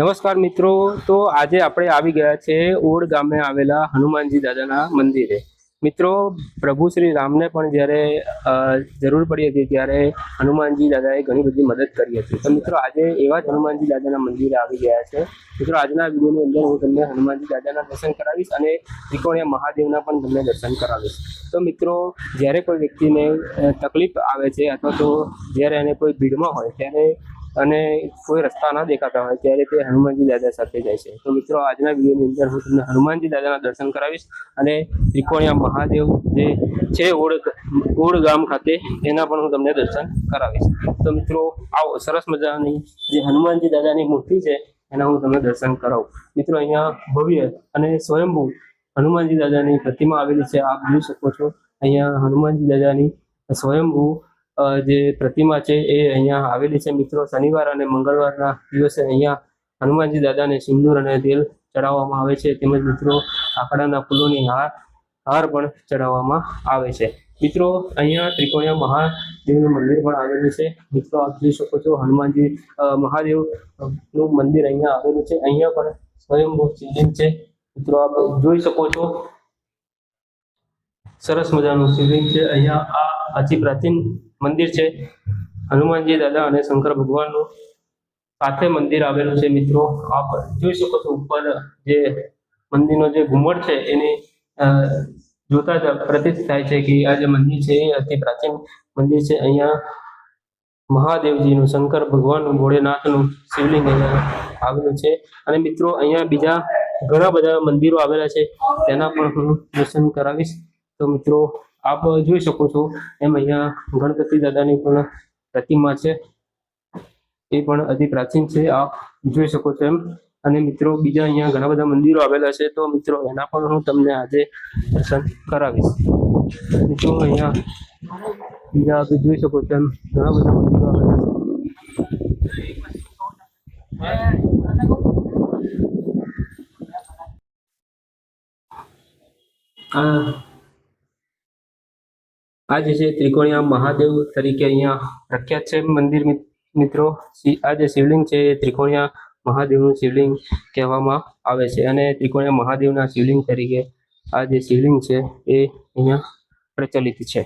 નમસ્કાર મિત્રો, તો આજે આપણે આવી ગયા છે ઓડ ગામે આવેલા હનુમાનજી દાદાના મંદિરે. મિત્રો, પ્રભુ શ્રી રામને પણ જ્યારે જરૂર પડી હતી ત્યારે હનુમાનજી દાદાએ ઘણી બધી મદદ કરી હતી. તો મિત્રો, આજે એવા જ હનુમાનજી દાદાના મંદિરે આવી ગયા છે. મિત્રો, આજના વિડીયોની અંદર હું તમને હનુમાનજી દાદાના દર્શન કરાવીશ અને ત્રિકોણીય મહાદેવના પણ તમને દર્શન કરાવીશ. તો મિત્રો, જ્યારે કોઈ વ્યક્તિને તકલીફ આવે છે અથવા તો જ્યારે એને કોઈ ભીડમાં હોય, ત્યારે અને કોઈ રસ્તા ના દેખાતા હોય, ત્યારે તે હનુમાનજી દાદા સાથે જાય છે. તો મિત્રો, આજના વિડીયોની અંદર હું તમને હનુમાનજી દાદાના દર્શન કરાવીશ અને ત્રિકોણિયા મહાદેવ જે છે ઓડ ઓડ ગામ ખાતે, એના પણ હું તમને દર્શન કરાવીશ. તો મિત્રો, આવો સરસ મજાની જે હનુમાનજી દાદાની મૂર્તિ છે, એના હું તમને દર્શન કરાવું. મિત્રો, અહીંયા ભવ્ય અને સ્વયંભૂ હનુમાનજી દાદાની પ્રતિમા આવેલી છે. આપ જોઈ શકો છો, અહીંયા હનુમાનજી દાદાની સ્વયંભૂ જે પ્રતિમા છે એ અહીંયા આવેલી છે મિત્રો. શનિવાર અને મંગળવારના દિવસે અહીંયા હનુમાનજી દાદાને સિંદૂર અને તેલ ચડાવવામાં આવે છે. તેમજ મિત્રો આકડાના ફૂલોની હાર હાર પણ ચડાવવામાં આવે છે. મિત્રો, અહીંયા ત્રિકોણીય મહાદેવનું મંદિર પણ આવેલું છે. મિત્રો, આપ જોઈ શકો છો હનુમાનજી મહાદેવનું મંદિર અહીંયા આવેલું છે. અહીંયા પણ સ્વયંભૂ શિવલિંગ છે. મિત્રો, આપ જોઈ શકો છો. સરસ મજાનું શિવલિંગ છે. અહીંયા આ અતિ પ્રાચીન મંદિર છે. હનુમાનજી દાદા અને શંકર ભગવાનનું સાથે મંદિર આવેલું છે મિત્રો. આપ જોઈ શકો છો ઉપર જે મંદિરનો જે ઘુમટ છે એની જોતા જ પ્રતીત થાય છે કે આ જે મંદિર છે એ અતિ પ્રાચીન મંદિર છે. અહીંયા મહાદેવજીનું, શંકર ભગવાનનું, ભોળેનાથનું શિવલિંગ અહીંયા આવેલું છે. અને મિત્રો, અહીંયા બીજા ઘણા બધા મંદિરો આવેલા છે. તેના પણ હું દર્શન કરાવીશ. તો મિત્રો આપ જોઈ શકો છો, એમ અહીંયા ગણપતિ દાદાની પણ પ્રતિમા છે. એ પણ અતિ પ્રાચીન છે, આપ જોઈ શકો છો એમ. અને મિત્રો, બીજા અહીંયા ઘણા બધા મંદિરો આવેલા છે, તો મિત્રો, એના પણ હું તમને આજે દર્શન કરાવીશ. મિત્રો, અહીંયા બીજા આપ જોઈ શકો છો એમ, ઘણા બધા મંદિરો આવેલા છે. આ આ જે છે ત્રિકોણીયા મહાદેવ તરીકે અહીંયા પ્રખ્યાત છે. મંદિર મિત્રો આ જે શિવલિંગ છે એ ત્રિકોણીયા મહાદેવનું શિવલિંગ કહેવામાં આવે છે અને ત્રિકોણીયા મહાદેવના શિવલિંગ તરીકે આ જે શિવલિંગ છે એ અહીંયા પ્રચલિત છે.